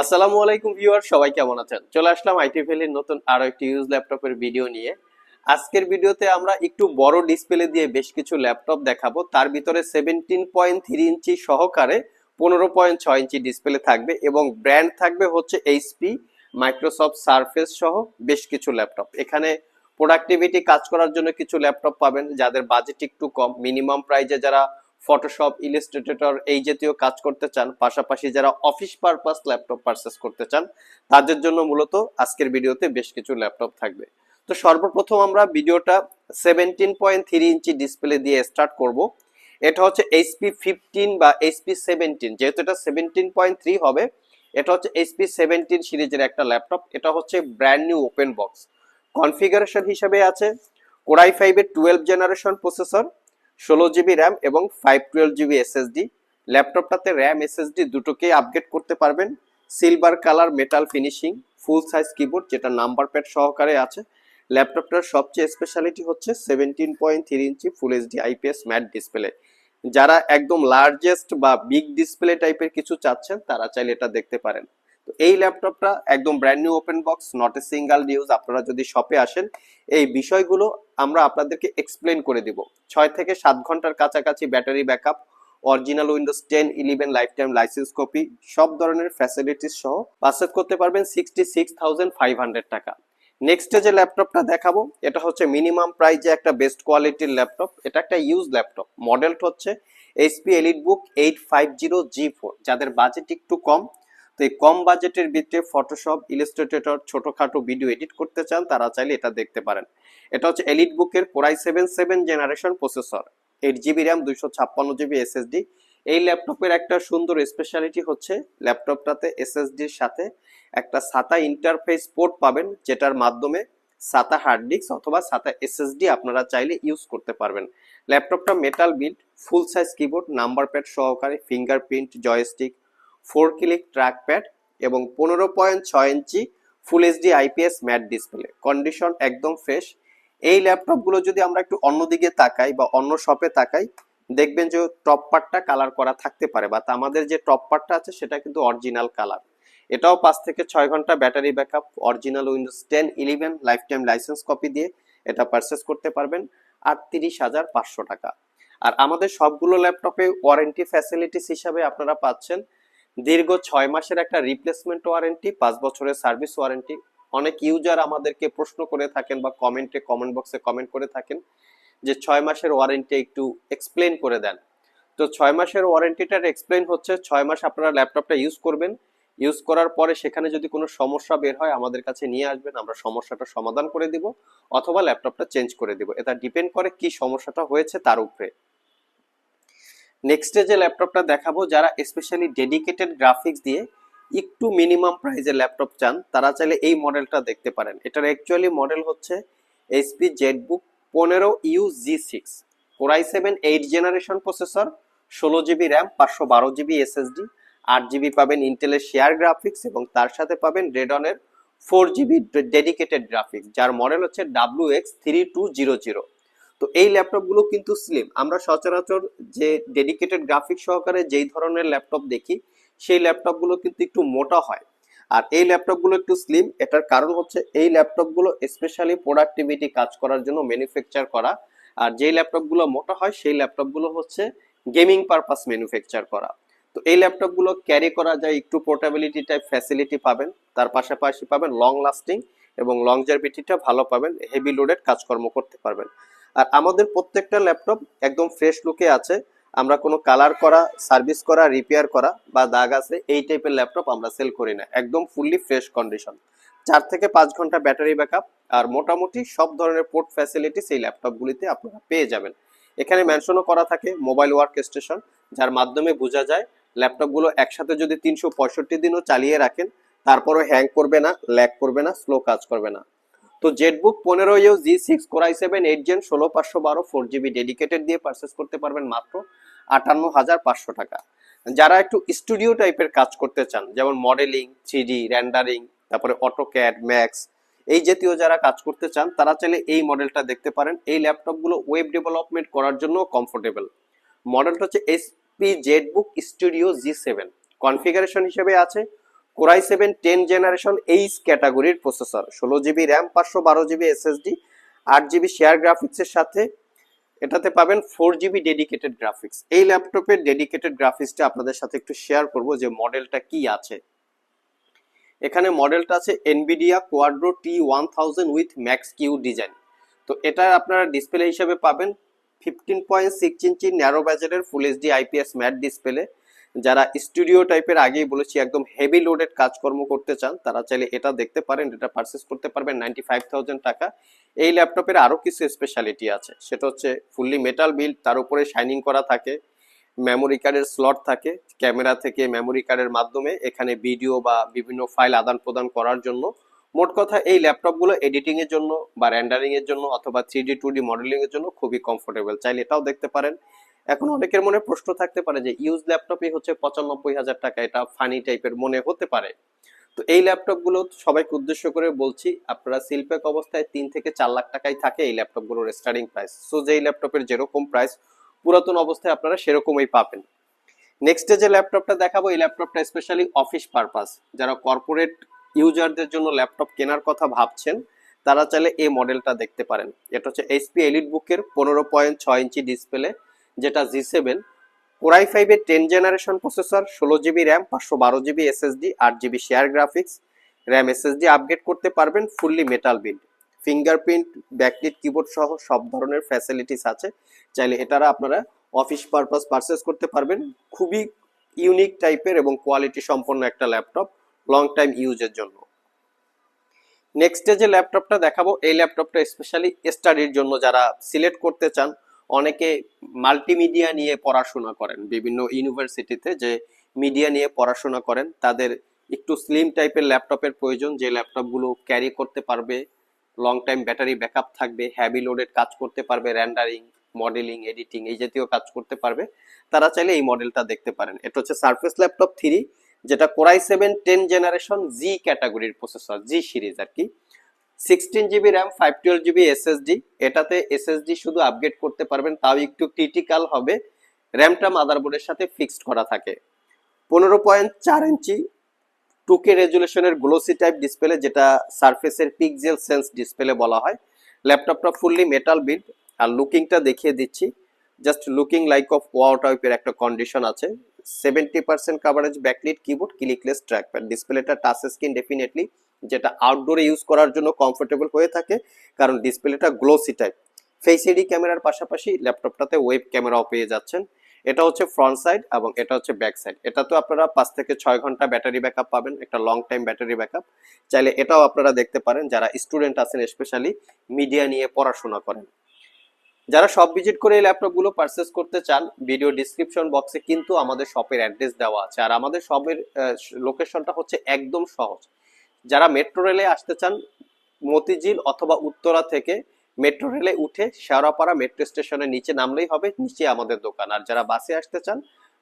আসসালামু আলাইকুম ভিউয়ার, সবাই কেমন আছেন? চলে আসলাম আইটি ভ্যালির নতুন আরও একটি ইউজ ল্যাপটপের ভিডিও নিয়ে। আজকের ভিডিওতে আমরা একটু বড় ডিসপ্লে দিয়ে বেশ কিছু ল্যাপটপ দেখাবো। তার ভিতরে সেভেন্টিন পয়েন্ট থ্রি ইঞ্চি সহকারে পনেরো পয়েন্ট ছয় ইঞ্চি ডিসপ্লে থাকবে এবং ব্র্যান্ড থাকবে হচ্ছে এইচপি মাইক্রোসফট সারফেস সহ বেশ কিছু ল্যাপটপ। এখানে প্রোডাক্টিভিটি কাজ করার জন্য কিছু ল্যাপটপ পাবেন যাদের বাজেট একটু কম মিনিমাম প্রাইজে যারা ফটোশপ ইলিস্ট্রেটর এই জাতীয় কাজ করতে চান, পাশাপাশি যারা অফিস পারপাস ল্যাপটপ পারচেস করতে চান, তাদের জন্য মূলত আজকের ভিডিওতে বেশ কিছু ল্যাপটপ থাকবে। তো সর্বপ্রথম আমরা ভিডিওটা seventeen point three inch display দিয়ে স্টার্ট করব। এটা হচ্ছে এইচপি ফিফটিন বা এইচপি সেভেন্টিন যেহেতু এটা সেভেন্টিন পয়েন্ট থ্রি হবে, এটা হচ্ছে এইচপি সেভেন্টিন সিরিজের একটা ল্যাপটপ এটা হচ্ছে brand new open box configuration হিসেবে আছে কোরাই ফাইভের টুয়েলভ জেনারেশন প্রসেসর ষোলো জিবি র্যাম এবং ফাইভ টুয়েলভ জিবি এসএসডি ল্যাপটপটাতে র্যাম এসএসডি দুটোকেই আপগ্রেড করতে পারবেন। Silver colour metal finishing full size keyboard যেটা নাম্বার প্যাড সহকারে আছে। ল্যাপটপটার সবচেয়ে স্পেশালিটি হচ্ছে seventeen point three inch full HD IPS matte display যারা একদম লার্জেস্ট বা বিগ ডিসপ্লে টাইপের কিছু চাচ্ছেন, তারা চাইলে এটা দেখতে পারেন। তো এই ল্যাপটপটা একদম brand new open box not a single news আপনারা যদি শপে আসেন, এই বিষয়গুলো আমরা আপনাদেরকে এক্সপ্লেন করে দিব। ছয় থেকে সাত ঘণ্টার কাছাকাছি battery backup original Windows ten eleven lifetime licence copy সব ধরনের ফ্যাসিলিটিস সহ পারচেস করতে পারবেন sixty six thousand five hundred টাকা নেক্সটে যে ল্যাপটপটা দেখাবো, এটা হচ্ছে মিনিমাম প্রাইজে একটা বেস্ট কোয়ালিটির ল্যাপটপ, এটা একটা ইউজ ল্যাপটপ। মডেলটা হচ্ছে HP EliteBook eight five zero G four যাদের বাজেট একটু কম তো এই কম বাজেটের ভিতরে ফটোশপ ইলিস্ট্রেটর ছোটখাটো ভিডিও এডিট করতে চান, তারা চাইলে এটা দেখতে পারেন। এটা হচ্ছে এলিট বুকের core i seven seven generation processor eight GB RAM দুইশো ছাপ্পান্ন জিবি এসএসডি এই ল্যাপটপের একটা সুন্দর স্পেশালিটি হচ্ছে ল্যাপটপটাতে এসএসডির সাথে একটা সাতা ইন্টারফেস পোর্ট পাবেন, যেটার মাধ্যমে সাতা হার্ড ডিস্ক অথবা সাতা এসএসডি আপনারা চাইলে ইউজ করতে পারবেন। ল্যাপটপটা metal build full size keyboard number pad সহকারে fingerprint joystick four click trackpad এবং পনেরো পয়েন্ট ছয় inch full HD IPS matte display. Condition একদম ফ্রেশ। এই ল্যাপটপগুলো যদি আমরা একটু অন্যদিকে তাকাই বা অন্য শপে তাকাই, দেখবেন যে টপ পার্টটা কালার করা থাকতে পারে বা আমাদের যে টপ পার্টটা আছে সেটা কিন্তু অরিজিনাল কালার। এটাও পাঁচ থেকে ছয় ঘণ্টা battery backup, original Windows ten, eleven lifetime licence copy দিয়ে এটা পারচেস করতে পারবেন আটত্রিশ হাজার পাঁচশো টাকা। আর আমাদের সবগুলো ল্যাপটপে ওয়ারেন্টি ফ্যাসিলিটিস হিসাবে আপনারা পাচ্ছেন দীর্ঘ ছয় মাসের একটা রিপ্লেসমেন্ট ওয়ারেন্টি পাঁচ বছরের সার্ভিস ওয়ারেন্টি অনেক ইউজার আমাদেরকে প্রশ্ন করে থাকেন বা কমেন্টে কমেন্ট বক্সে কমেন্ট করে থাকেন যে ছয় মাসের ওয়ারেন্টি একটু এক্সপ্লেন করে দেন। তো ছয় মাসের ওয়ারেন্টিটার এক্সপ্লেন হচ্ছে, ছয় মাস আপনারা ল্যাপটপটা ইউজ করবেন। ইউজ করার পরে সেখানে যদি কোনো সমস্যা বের হয়, আমাদের কাছে নিয়ে আসবেন, আমরা সমস্যাটা সমাধান করে দিব, অথবা ল্যাপটপটা চেঞ্জ করে দিব। এটা ডিপেন্ড করে কি সমস্যাটা হয়েছে তার উপরে। নেক্সটে যে ল্যাপটপটা দেখাবো, যারা স্পেশালি ডেডিকেটেড গ্রাফিক্স দিয়ে একটু মিনিমাম প্রাইজের ল্যাপটপ চান, তারা চাইলে এই মডেলটা দেখতে পারেন। এটার অ্যাকচুয়ালি মডেল হচ্ছে এইচপি জেটবুক পনেরো U G six core i seven eight generation processor ষোলো জিবি র্যাম পাঁচশো বারো জিবি এসএসডি আট জিবি পাবেন ইন্টেলের শেয়ার গ্রাফিক্স এবং তার সাথে পাবেন রেডনের ফোর জিবি ডেডিকেটেড গ্রাফিক্স যার মডেল হচ্ছে W X three two zero zero তো এই ল্যাপটপগুলো কিন্তু স্লিম আমরা সচরাচর যে ডেডিকেটেড গ্রাফিক্স সহকারে যেই ধরনের ল্যাপটপ দেখি, সেই ল্যাপটপগুলো কিন্তু একটু মোটা হয়। আর এই ল্যাপটপগুলো একটু স্লিম এটার কারণ হচ্ছে এই ল্যাপটপগুলো স্পেশালি প্রোডাক্টিভিটি কাজ করার জন্য ম্যানুফ্যাকচার করা। আর যেই ল্যাপটপগুলো মোটা হয়, সেই ল্যাপটপগুলো হচ্ছে গেমিং পারপাস ম্যানুফ্যাকচার করা। তো এই ল্যাপটপগুলো ক্যারি করা যায়, একটু পোর্টেবিলিটি টাইপ ফ্যাসিলিটি পাবেন, তার পাশাপাশি পাবেন লং লাস্টিং এবং লংজারভিটিটা ভালো পাবেন হেভি লোডেড কাজকর্ম করতে পারবেন। আর আমাদের প্রত্যেকটা ল্যাপটপ একদম ফ্রেশ লুকে আছে। আমরা কোনো কালার করা সার্ভিস করা রিপেয়ার করা বা দাগ আছে এই টাইপের ল্যাপটপ আমরা সেল করি না। একদম ফুললি ফ্রেশ কন্ডিশন চার থেকে পাঁচ ঘণ্টা ব্যাটারি ব্যাকআপ আর মোটামুটি সব ধরনের পোর্ট ফ্যাসিলিটিস এই ল্যাপটপগুলিতে আপনারা পেয়ে যাবেন। এখানে মেনশনও করা থাকে মোবাইল ওয়ার্ক স্টেশন যার মাধ্যমে বোঝা যায় ল্যাপটপগুলো একসাথে যদি তিনশো পঁয়ষট্টি দিনও চালিয়ে রাখেন, তারপরও হ্যাং করবে না ল্যাগ করবে না স্লো কাজ করবে না। তো জেটবুক পনেরো U G six core i seven eight gen ষোলো, পাঁচশো বারো ফোর জিবি ডেডিকেটেড দিয়ে পারচেস করতে পারবেন মাত্র আটান্ন হাজার পাঁচশো টাকা। যারা একটু স্টুডিও টাইপের কাজ করতে চান, যেমন মডেলিং থ্রিডি র্যান্ডারিং তারপরে অটোক্যাড ম্যাক্স এই জাতীয় যারা কাজ করতে চান, তারা চাইলে এই মডেলটা দেখতে পারেন। এই ল্যাপটপগুলো ওয়েব ডেভেলপমেন্ট করার জন্য কমফোর্টেবল মডেলটা হচ্ছে HP ZBook studio G seven configuration হিসেবে আছে core i seven ten generation H ক্যাটাগরির প্রসেসর। ষোলো জিবি র্যাম, পাঁচশো বারো জিবি এসএসডি, আট জিবি শেয়ার গ্রাফিক্সের সাথে এটাতে পাবেন ফোর জিবি ডেডিকেটেড গ্রাফিক্স। এই ল্যাপটপের ডেডিকেটেড গ্রাফিক্সটা আপনাদের সাথে একটু শেয়ার করব যে মডেলটা কি আছে। এখানে মডেলটা আছে Nvidia Quadro T one thousand with Max Q design তো এটা আপনারা ডিসপ্লে হিসেবে পাবেন। Fifteen point six inch narrow বাজারের full HD IPS matte display যারা স্টুডিও টাইপের আগেই বলেছি একদম হেভি লোডেড কাজকর্ম করতে চান, তারা চাইলে এটা দেখতে পারেন, এটা পারচেস করতে পারবেন নাইনটি ফাইভ টাকা। এই ল্যাপটপের আরও কিছু স্পেশালিটি আছে, সেটা হচ্ছে ফুললি মেটাল বিল্ড তার উপরে শাইনিং করা থাকে মেমোরি কার্ডের স্লট থাকে ক্যামেরা থেকে মেমোরি কার্ডের মাধ্যমে, এখানে ভিডিও বা বিভিন্ন ফাইল আদান প্রদান করার জন্য। মোট কথা, এই ল্যাপটপগুলো এডিটিং এর জন্য বা র্যান্ডারিং এর জন্য অথবা three D two D modelling এর জন্য খুবই কমফোর্টেবল চাইলে এটাও দেখতে পারেন। এখন অনেকের মনে প্রশ্ন থাকতে পারে যে ইউজ ল্যাপটপই হচ্ছে পঁচানব্বই হাজার টাকা, এটা ফানি টাইপের মনে হতে পারে। তো এই ল্যাপটপগুলো সবাইকে উদ্দেশ্য করে বলছি, আপনারা শিল্পেক অবস্থায় তিন থেকে চার লাখ টাকায় থাকে এই ল্যাপটপগুলোর স্টার্টিং প্রাইস সো যেই ল্যাপটপের যেরকম প্রাইস পুরাতন অবস্থায় আপনারা সেরকমই পাবেন। নেক্সট যে ল্যাপটপটা দেখাবো, এই ল্যাপটপটা স্পেশালি অফিস পারপাস যারা কর্পোরেট ইউজারদের জন্য ল্যাপটপ কেনার কথা ভাবছেন, তারা চাইলে এই মডেলটা দেখতে পারেন। এটা হচ্ছে এইচপি এলিট বুকের পনেরো পয়েন্ট ছয় ইঞ্চি ডিসপ্লে যেটা জি সেভেন কোরাই ফাইভের টেন জেনারেশন প্রসেসর ষোলো জিবি র্যাম পাঁচশো বারো জিবি এসএসডি আট GB share graphics RAM SSD upgrade করতে পারবেন fully metal build fingerprint backlit keyboard সহ সব ধরনের ফ্যাসিলিটিস আছে। চাইলে এটারা আপনারা অফিস পারপাস পারচেস করতে পারবেন। খুবই ইউনিক টাইপের এবং কোয়ালিটি সম্পন্ন একটা ল্যাপটপ লং টাইম ইউজের জন্য। নেক্সট যে ল্যাপটপটা দেখাবো, এই ল্যাপটপটা স্পেশালি স্টাডির জন্য যারা সিলেক্ট করতে চান অনেকে মাল্টিমিডিয়া নিয়ে পড়াশোনা করেন। বিভিন্ন ইউনিভার্সিটিতে যে মিডিয়া নিয়ে পড়াশোনা করেন, তাদের একটু স্লিম টাইপের ল্যাপটপের প্রয়োজন। যে ল্যাপটপগুলো ক্যারি করতে পারবে লং টাইম ব্যাটারি ব্যাকআপ থাকবে হ্যাভি লোডেড কাজ করতে পারবে র্যান্ডারিং মডেলিং এডিটিং এই জাতীয় কাজ করতে পারবে। তারা চাইলে এই মডেলটা দেখতে পারেন। এটা হচ্ছে সার্ফেস ল্যাপটপ থ্রি যেটা core i seven ten generation G ক্যাটাগরির প্রসেসর জি সিরিজ আর কি। Sixteen GB RAM five twelve GB SSD এটাতে এসএসডি শুধু আপগ্রেড করতে পারবেন, তাও একটু ক্রিটিক্যাল হবে। র্যামটা মাদারবোর্ডের সাথে ফিক্সড করা থাকে। পনেরো পয়েন্ট চার ইঞ্চি টু কে রেজুলেশনের গ্লোসি টাইপ ডিসপ্লে যেটা সারফেসের পিক্সেল সেন্স ডিসপ্লে বলা হয়। ল্যাপটপটা ফুললি মেটাল বিল্ড আর লুকিংটা দেখিয়ে দিচ্ছি। Just looking like of wow টাইপের একটা কন্ডিশন আছে। Seventy percent coverage backlit keyboard clickless trackpad ডিসপ্লেটা টাচ স্ক্রিন ডেফিনেটলি যেটা আউটডোরে ইউজ করার জন্য কমফোর্টেবল হয়ে থাকে, কারণ ডিসপ্লেটা গ্লোসি টাইপ ফেস এডি ক্যামেরার পাশাপাশি ল্যাপটপটাতে ওয়েব ক্যামেরাও পেয়ে যাচ্ছেন। এটা হচ্ছে ফ্রন্ট সাইড এবং এটা হচ্ছে ব্যাক সাইড এটা তো আপনারা পাঁচ থেকে ছয় ঘণ্টা ব্যাটারি ব্যাকআপ পাবেন, একটা লং টাইম ব্যাটারি ব্যাকআপ চাইলে এটাও আপনারা দেখতে পারেন, যারা স্টুডেন্ট আছেন স্পেশালি মিডিয়া নিয়ে পড়াশোনা করেন। যারা সব ভিজিট করে এই ল্যাপটপগুলো পারচেস করতে চান ভিডিও ডিসক্রিপশন বক্সে কিন্তু আমাদের শপের অ্যাড্রেস দেওয়া আছে। আর আমাদের শপের লোকেশনটা হচ্ছে একদম সহজ। যারা মেট্রো রেলে আসতে চান, মতিঝিল অথবা উত্তরা থেকে মেট্রো রেলে উঠে শেওড়াপাড়া মেট্রো স্টেশনের নিচে নামলেই হবে, নিচে আমাদের দোকান। আর যারা বাসে আসতে চান,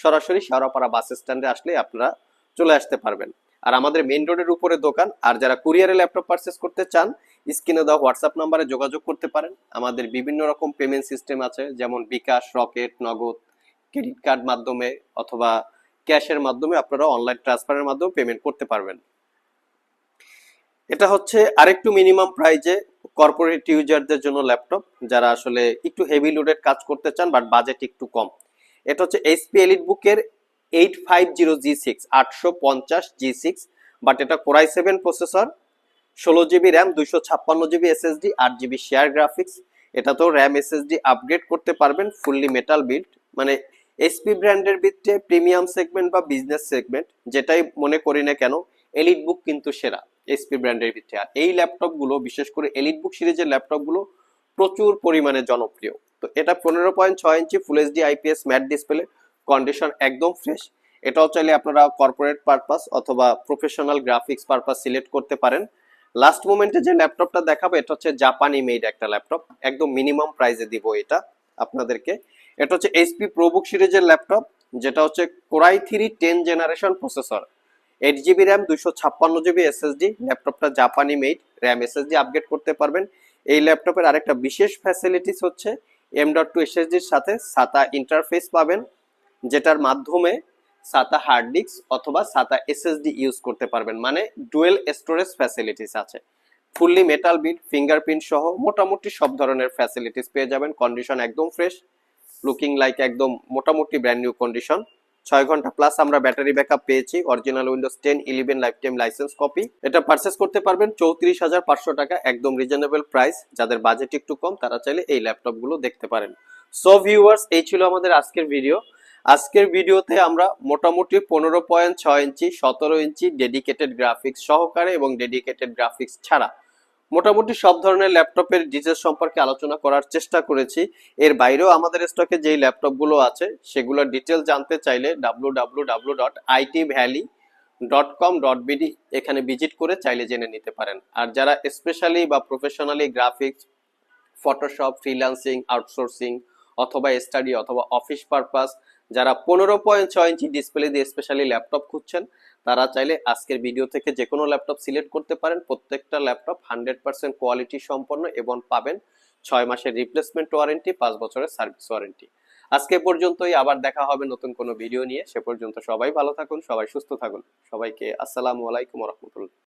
সরাসরি শেওড়াপাড়া বাস স্ট্যান্ডে আসলে আপনারা চলে আসতে পারবেন। আর আমাদের মেন রোডের উপরে দোকান, আর যারা কুরিয়ারে ল্যাপটপ পারচেস করতে চান স্ক্রিনে দেওয়া হোয়াটসঅ্যাপ নাম্বারে যোগাযোগ করতে পারেন। আমাদের বিভিন্ন রকম পেমেন্ট সিস্টেম আছে, যেমন bKash, Rocket, Nagad credit card মাধ্যমে অথবা ক্যাশের মাধ্যমে আপনারা অনলাইন ট্রান্সফারের মাধ্যমে পেমেন্ট করতে পারবেন। এটা হচ্ছে আরেকটু মিনিমাম প্রাইজে কর্পোরেট ইউজারদের জন্য ল্যাপটপ যারা আসলে একটু হেভি লোডেড কাজ করতে চান বাট বাজেট একটু কম। এটা হচ্ছে এইচপি এলিট বুকের eight five zero G six আটশো পঞ্চাশ জি সিক্স বাট এটা কোরাই সেভেন প্রসেসর ষোলো জিবি র্যাম দুইশো ছাপ্পান্ন জিবি এসএসডি আট জিবি শেয়ার গ্রাফিক্স এটা তো র্যাম এসএসডি আপগ্রেড করতে পারবেন ফুললি মেটাল বিল্ড মানে এসপি ব্র্যান্ডের ভিত্তিতে প্রিমিয়াম সেগমেন্ট বা বিজনেস সেগমেন্ট যেটাই মনে করি না কেন এলিট বুক কিন্তু সেরা। এসপি ব্র্যান্ডের ভিত্তিতে আর এই ল্যাপটপগুলো বিশেষ করে এলিট বুক সিরিজের ল্যাপটপগুলো প্রচুর পরিমাণে জনপ্রিয়। তো এটা পনেরো পয়েন্ট ছয় ইঞ্চি full HD IPS matte display condition একদম ফ্রেশ এটাও চাইলে আপনারা কর্পোরেট পারপাস অথবা প্রফেশনাল গ্রাফিক্স পারপাস সিলেক্ট করতে পারেন। লাস্ট মোমেন্টে যে ল্যাপটপটা দেখাবো, এটা হচ্ছে জাপানি মেড একটা ল্যাপটপ একদম মিনিমাম প্রাইসে দিব এটা আপনাদেরকে। এটা হচ্ছে এইচপি প্রোবুক সিরিজের ল্যাপটপ যেটা হচ্ছে core i three ten generation processor eight GB RAM দুইশো ছাপ্পান্ন জিবি এসএসডি ল্যাপটপটা জাপানি মেড র্যাম এসএসডি আপগ্রেড করতে পারবেন। এই ল্যাপটপের আরেকটা বিশেষ ফ্যাসিলিটিস হচ্ছে এম ডট টু এসএসডির সাথে সাতা ইন্টারফেস পাবেন, যেটার মাধ্যমে সাতা হার্ড ডিস্ক অথবা সাতা এসএসডি ইউজ করতে পারবেন। মানে ডুয়েল স্টোরেজ ফ্যাসিলিটিস আছে। ফুললি মেটাল বিট ফিঙ্গারপ্রিন্ট সহ মোটামুটি সব ধরনের ফ্যাসিলিটিস পেয়ে যাবেন। কন্ডিশন একদম ফ্রেশ লুকিং লাইক একদম মোটামুটি ব্র্যান্ড নিউ কন্ডিশন ছয় ঘণ্টা প্লাস আমরা ব্যাটারি ব্যাকআপ পেয়েছি original Windows ten eleven life time licence copy এটা পারচেস করতে পারবেন চৌত্রিশ হাজার পাঁচশো টাকা, একদম রিজনেবল প্রাইস যাদের বাজেট একটু কম, তারা চাইলে এই ল্যাপটপগুলো দেখতে পারেন। সো ভিউয়ার্স এই ছিল আমাদের আজকের ভিডিও আজকের ভিডিওতে আমরা মোটামুটি পনেরো পয়েন্ট ছয় ইঞ্চি, সতেরো ইঞ্চি ডেডিকেটেড গ্রাফিক্স সহকারে এবং ডেডিকেটেড গ্রাফিক্স ছাড়া মোটামুটি সব ধরনের ল্যাপটপের ডিটেলস সম্পর্কে আলোচনা করার চেষ্টা করেছি। এর বাইরেও আমাদের স্টকে যেই ল্যাপটপগুলো আছে, সেগুলোর ডিটেল জানতে চাইলে W dot valley dot com dot BD এখানে ভিজিট করে চাইলে জেনে নিতে পারেন। আর যারা স্পেশালি বা professionally graphics Photoshop freelancing outsourcing অথবা স্টাডি অথবা অফিস পারপাস যারা পনেরো পয়েন্ট ছয় ইঞ্চি ডিসপ্লে দিয়ে স্পেশালি ল্যাপটপ খুঁজছেন, তারা চাইলে আজকের ভিডিও থেকে যে কোনো ল্যাপটপ সিলেক্ট করতে পারেন। প্রত্যেকটা ল্যাপটপ হান্ড্রেড পার্সেন্ট কোয়ালিটি সম্পন্ন এবং পাবেন ছয় মাসের রিপ্লেসমেন্ট ওয়ারেন্টি পাঁচ বছরের সার্ভিস ওয়ারেন্টি আজকে পর্যন্তই, আবার দেখা হবে নতুন কোনো ভিডিও নিয়ে। সে পর্যন্ত সবাই ভালো থাকুন, সবাই সুস্থ থাকুন। সবাইকে আসসালামু আলাইকুম রহমতুল্লাহ।